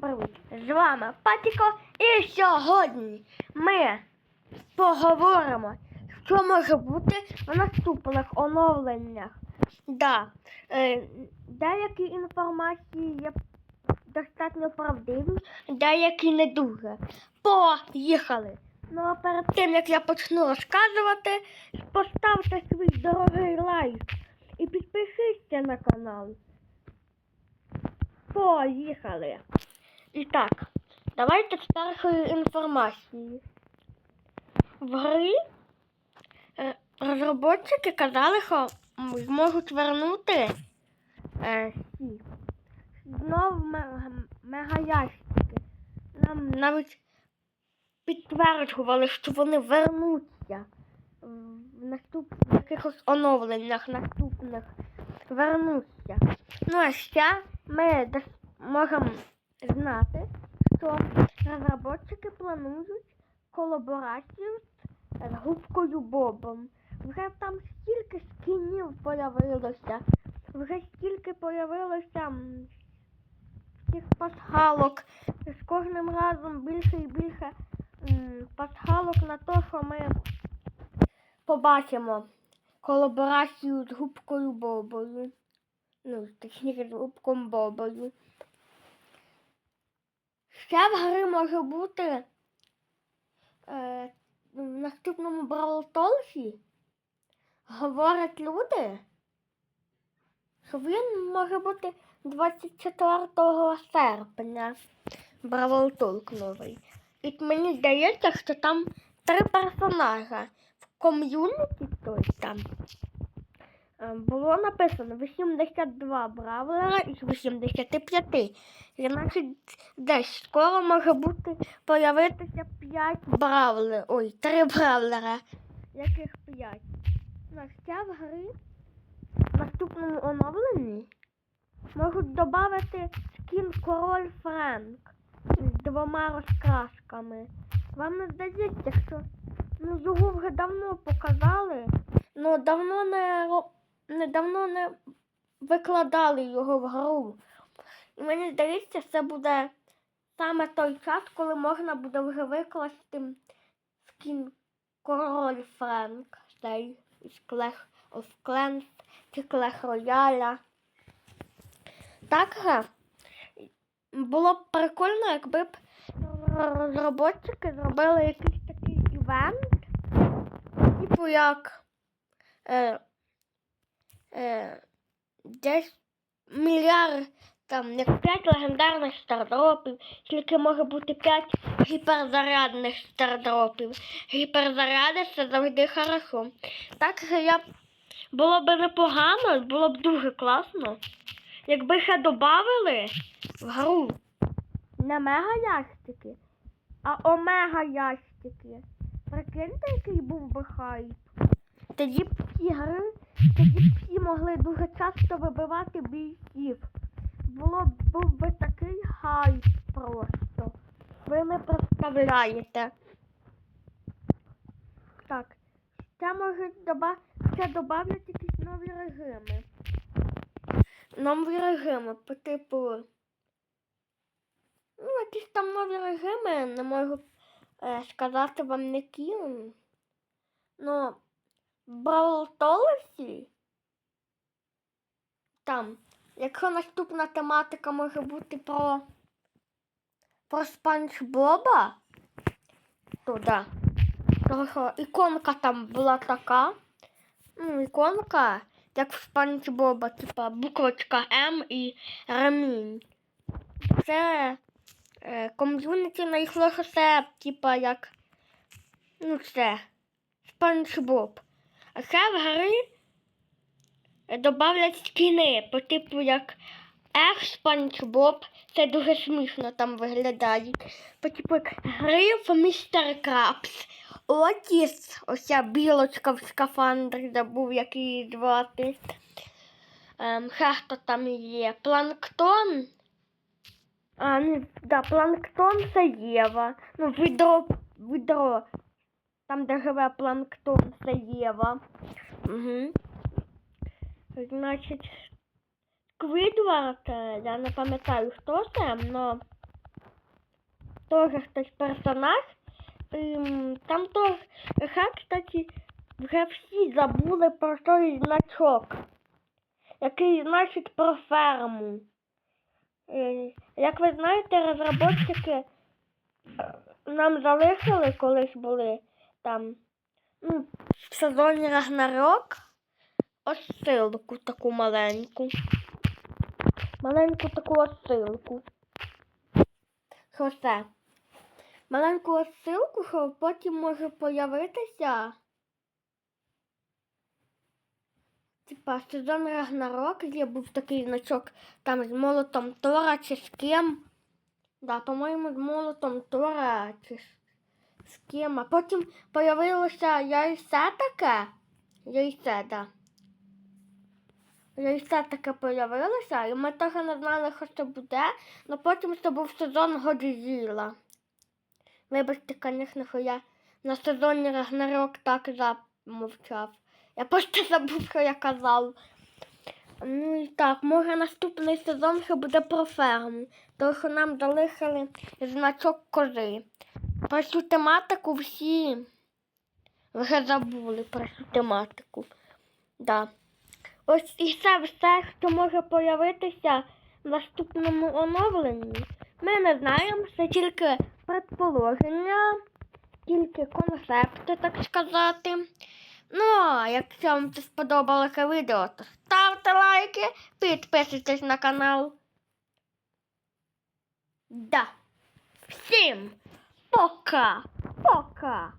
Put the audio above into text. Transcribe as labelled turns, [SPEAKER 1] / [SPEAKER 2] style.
[SPEAKER 1] привіт! З вами Патіко і сьогодні ми поговоримо, що може бути в наступних оновленнях. Да, е, деякі інформації є достатньо правдиві, деякі не дуже. Поїхали! Ну а перед тим як я почну розказувати, поставте свій дорогий лайк і підпишіться на канал. Поїхали. І так, давайте з першої інформації. В грі е, розробники казали, що зможуть вернути е, ці знову мегаящики. Нам навіть підтверджували, що вони вернуться в наступних якихось оновленнях наступних вернуться. Ну а ще ми можемо знати, що розробники планують колаборацію з, губкою Бобом. Вже там стільки скінів появилося, вже стільки появилося цих пасхалок. З кожним разом більше і більше пасхалок на те, що ми побачимо колаборацію з губкою Бобою. Ну, точніше, з губком Бобою. Ще в гри може бути е, в наступному Бравл Толсі говорять люди, що він може бути 24 серпня Бравл Толк новий. І мені здається, що там три персонажа в ком'юніті той там. Е, Було написано 82 бравлера із 85. Значить, десь скоро може бути появитися 5 бравлерів. Ой, 3 бравлера. Яких 5. Ну, а в гри в наступному оновленні можуть додати скін Король Френк з двома розкрасками. Вам не здається, що ну, його вже давно показали, але давно не, ро- не викладали його в гру. І мені здається, це буде саме той час, коли можна буде вже викласти скін Король Френк цей із of Clans чи Clash Royale. Так гра. Було б прикольно, якби б розробники зробили якийсь такий івент, типу як е, е, десь мільярд, там, як 5 легендарних стардропів, тільки може бути 5 гіперзарядних стардропів. Гіперзаряди це завжди хорошо. Так я було б непогано, було б дуже класно. Якби ще додали в гру не мега ящики, а омега ящики. Прикиньте, який був би хайп. Тоді б ці гри, тоді б могли дуже часто вибивати бійців. Було був би такий хайп просто. Ви не представляєте. Так, ще можуть доба... ще додавлять якісь нові режими. Нові режими по типу. Ну, якісь там нові режими, не можу е, сказати вам які. Ну, в Stars там, якщо наступна тематика може бути про, про Спанч Боба, то да. Тому що іконка там була така. Ну, іконка, як в Спанч Боба, типа буквочка М і ремінь. Це е, ком'юніті знайшло, що це, типа, як. Ну, це. Спанч Боб. А ще в гри добавлять скіни, по типу як Ех Спанч Боб. Це дуже смішно там виглядає. По типу як Гриф Містер Крабс. Отіс, оця білочка в скафандрі, забув, як її звати. Ем, хто там є? Планктон. А, ні, да, планктон це Єва. Ну, відро, відро. Там, де живе планктон, це Єва. Угу. Значить, Сквідвард, е, я не пам'ятаю, хто це, але теж хтось персонаж. Ем, Там теж ще, кстати, вже всі забули про той значок, який значить про ферму. Е, Як ви знаєте, розробники е, нам залишили колись були там ну, в сезоні Рагнарок ось ссылку таку маленьку. Маленьку таку осилку. Що це? Маленьку осилку, що потім може появитися. Типа сезон Рагнарок, де був такий значок там з молотом Тора чи з ким. Да, по-моєму, з молотом Тора чи з ким. А потім появилося яйце таке. Яйце, да. Яйце таке появилося, і ми теж не знали, що це буде, але потім це був сезон Годзіла. Вибачте, звісно, що я на сезоні Рагнарок так замовчав. Я просто забув, що я казав. Ну і так, може наступний сезон ще буде про ферму, тому що нам залишили значок кози. Про цю тематику всі вже забули про цю тематику. Да. Ось і це все, що може появитися в наступному оновленні. Ми не знаємо, це тільки предположення, тільки концепти, так сказати. Ну, а якщо вам це сподобалося відео, то ставте лайки, підписуйтесь на канал. Да. Всім пока! Пока!